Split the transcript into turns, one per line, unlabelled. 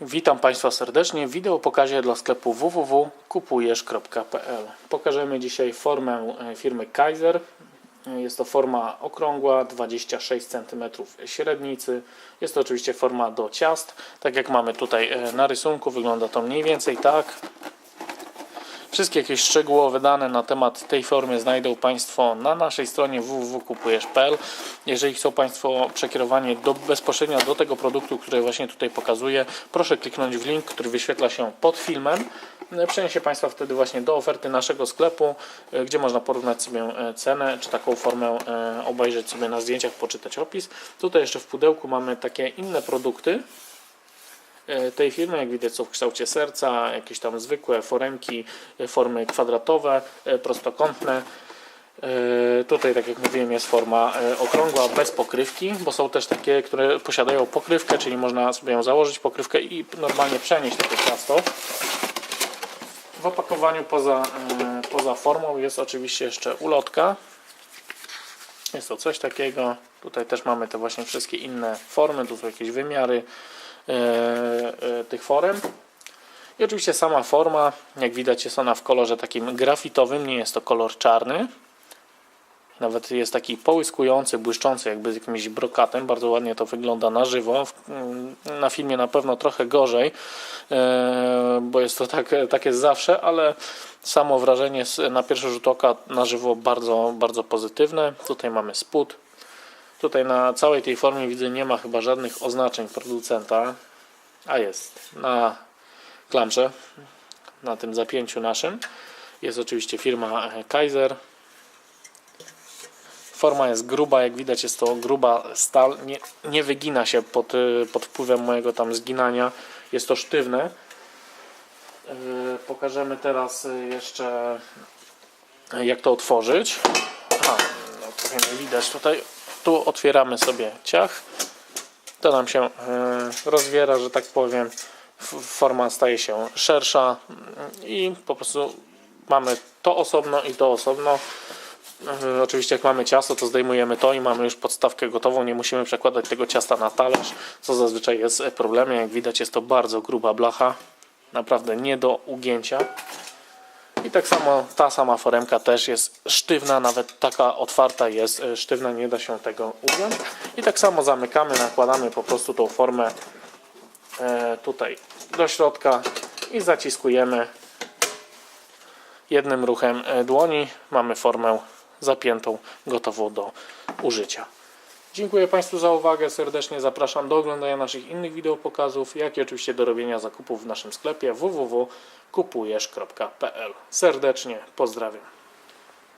Witam Państwa serdecznie w wideo pokazie dla sklepu www.kupujesz.pl Pokażemy dzisiaj formę e, firmy Kaiser. E, Jest to forma okrągła, 26 cm średnicy. Jest to oczywiście forma do ciast. Tak jak mamy tutaj e, na rysunku, wygląda to mniej więcej tak. Wszystkie jakieś szczegółowe dane na temat tej formy znajdą Państwo na naszej stronie www.kupujesz.pl. Jeżeli chcą Państwo przekierowanie do, bezpośrednio do tego produktu, który właśnie tutaj pokazuję, proszę kliknąć w link, który wyświetla się pod filmem. Przeniesie Państwa wtedy właśnie do oferty naszego sklepu, e, gdzie można porównać sobie e, cenę, czy taką formę e, obejrzeć sobie na zdjęciach, poczytać opis. Tutaj jeszcze w pudełku mamy takie inne produkty tej firmy, jak widać są w kształcie serca, jakieś tam zwykłe foremki, e, formy kwadratowe, e, prostokątne. E, Tutaj, tak jak mówiłem, jest forma e, okrągła bez pokrywki, bo są też takie, które posiadają pokrywkę, czyli można sobie ją założyć pokrywkę i normalnie przenieść takie ciasto. W opakowaniu poza, e, poza formą jest oczywiście jeszcze ulotka. Jest to coś takiego. Tutaj też mamy te właśnie wszystkie inne formy, tu są jakieś wymiary e, e, tych forem. I oczywiście sama forma, jak widać jest ona w kolorze takim grafitowym, nie jest to kolor czarny. Nawet jest taki połyskujący, błyszczący, jakby z jakimś brokatem. Bardzo ładnie to wygląda na żywo. Mm, Na filmie na pewno trochę gorzej, e, bo jest to tak, tak jest zawsze, ale samo wrażenie na pierwszy rzut oka na żywo bardzo, bardzo pozytywne. Tutaj mamy spód. Tutaj na całej tej formie widzę nie ma chyba żadnych oznaczeń producenta, a jest na klamrze, na tym zapięciu naszym. Jest oczywiście firma e, Kaiser. Forma jest gruba, jak widać jest to gruba stal, nie, nie wygina się pod, y, pod wpływem mojego tam zginania, jest to sztywne. Yy, Pokażemy teraz jeszcze jak to otworzyć. Aha, no, trochę nie widać tutaj. Tu otwieramy sobie ciach. To nam się y, rozwiera, że tak powiem. Forma staje się szersza y, i po prostu mamy to osobno i to osobno. E, Oczywiście jak mamy ciasto, to zdejmujemy to i mamy już podstawkę gotową. Nie musimy przekładać tego ciasta na talerz, co zazwyczaj jest e, problemem. Jak widać jest to bardzo gruba blacha. Naprawdę nie do ugięcia. Tak samo ta sama foremka też jest sztywna, nawet taka otwarta jest e, sztywna, nie da się tego ugiąć. I tak samo zamykamy, nakładamy po prostu tą formę e, tutaj do środka i zaciskujemy jednym ruchem e, dłoni mamy formę zapiętą, gotową do użycia. Dziękuję Państwu za uwagę, serdecznie zapraszam do oglądania naszych innych wideopokazów, jak i oczywiście do robienia zakupów w naszym sklepie www.kupujesz.pl. Serdecznie pozdrawiam.